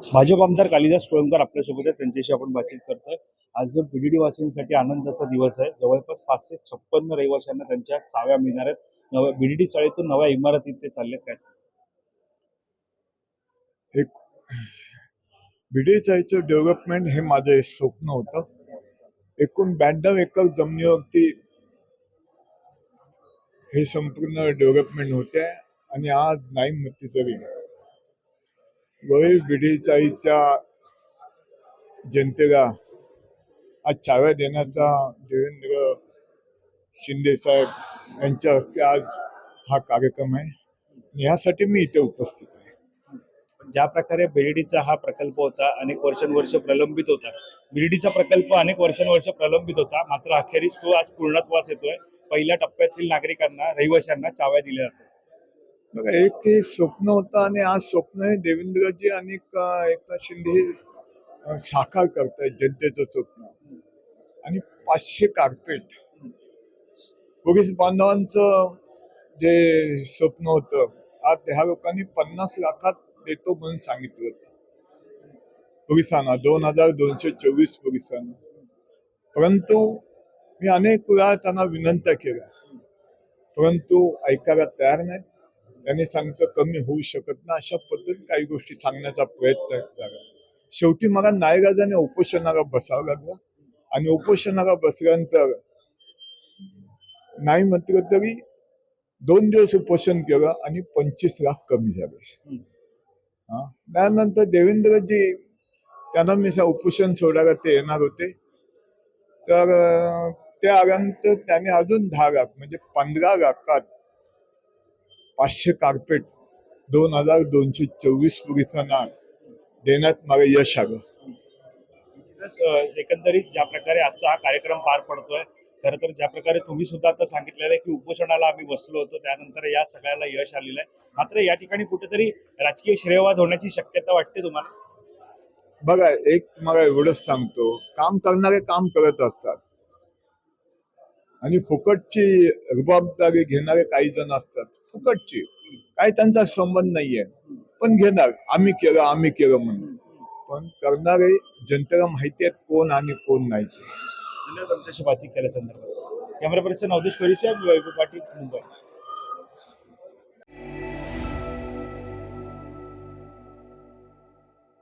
भाजप आमदार कालिदास कोळंबकर आपल्यासोबत आहे त्यांच्याशी आपण बातचीत करतोय. आज जो बीडीडी वासियांसाठी आनंदाचा दिवस आहे. जवळपास पाचशे छप्पन्न रहिवाशांना त्यांच्या चाव्या मिळणार आहेत. नव्या बीडीडी शाळेतून नव्या इमारतीत ते चालले काय सांगता? बीडी शाळेचं डेव्हलपमेंट हे माझं स्वप्न होतं. एकूण ब्याण्णव एकर जमिनीवरती हे संपूर्ण डेव्हलपमेंट होते. आणि आज नाही म्हणते तरी. वय भिडेचाईच्या जनतेला आज चाव्या देण्याचा देवेंद्र शिंदे साहेब यांच्या हस्ते आज हा कार्यक्रम आहे. यासाठी मी इथे उपस्थित आहे. ज्या प्रकारे बीडीडीचा हा प्रकल्प होता अनेक वर्षानुवर्ष प्रलंबित होता. बीडीडीचा प्रकल्प अनेक वर्षानुवर्ष प्रलंबित होता. मात्र अखेरीस तो आज पूर्णत्वास येतोय. पहिल्या टप्प्यातील नागरिकांना रहिवाशांना चाव्या दिल्या जातात. बघा एक ते स्वप्न होतं आणि आज स्वप्न हे देवेंद्रजी आणि एकनाथ शिंदे हे, साकार करतायत जनतेचं स्वप्न. आणि पाचशे कार्पेट पोलीस बांधवांचं जे स्वप्न होतं आज ह्या लोकांनी पन्नास लाखात देतो म्हणून सांगितलं होतं. पोलिसांना दोन हजार दोनशे चोवीस पोलिसांना. परंतु मी अनेक वेळा त्यांना विनंत्या केल्या. परंतु ऐकायला तयार नाहीत. त्याने सांगतं कमी होऊ शकत ना अशा पद्धतीने काही गोष्टी सांगण्याचा प्रयत्न झाला शेवटी मला नायराजाने उपोषणाला बसावं लागलं. आणि उपोषणाला बसल्यानंतर नाही म्हटलं तरी दोन दिवस उपोषण केलं आणि पंचवीस लाख कमी झाले. त्यानंतर देवेंद्रजी त्यांना मी उपोषण सोडायला ते येणार होते. तर ते आल्यानंतर त्याने अजून दहा लाख म्हणजे पंधरा लाखात पाचशे कार्पेट दोन हजार दोनशे चोवीस पोलिसांना देण्यात मला यश आलं. एकंदरीत ज्या प्रकारे आजचा हा कार्यक्रम पार पडतोय खरं तर ज्या प्रकारे तुम्ही सुद्धा आता सांगितलेलं आहे की उपोषणाला आम्ही बसलो होतो त्यानंतर या सगळ्याला यश आलेलं आहे. मात्र या ठिकाणी कुठेतरी राजकीय श्रेयवाद होण्याची शक्यता वाटते तुम्हाला? बघा एक तुम्हाला एवढंच सांगतो काम करणारे काम करत असतात. आणि फुकटची रुबाबदारी घेणारे काही जण असतात. फुकटची. काय त्यांचा संबंध नाहीये. पण घेणार. आम्ही केलं आम्ही केलं म्हणून. पण करणारे जनतेला माहिती आहेत कोण आणि कोण नाही धन्यवाद आमच्याशी बातचीत केल्या संदर्भात कॅमेरा पर्सन अवधेश परिचय पाटील मुंबई.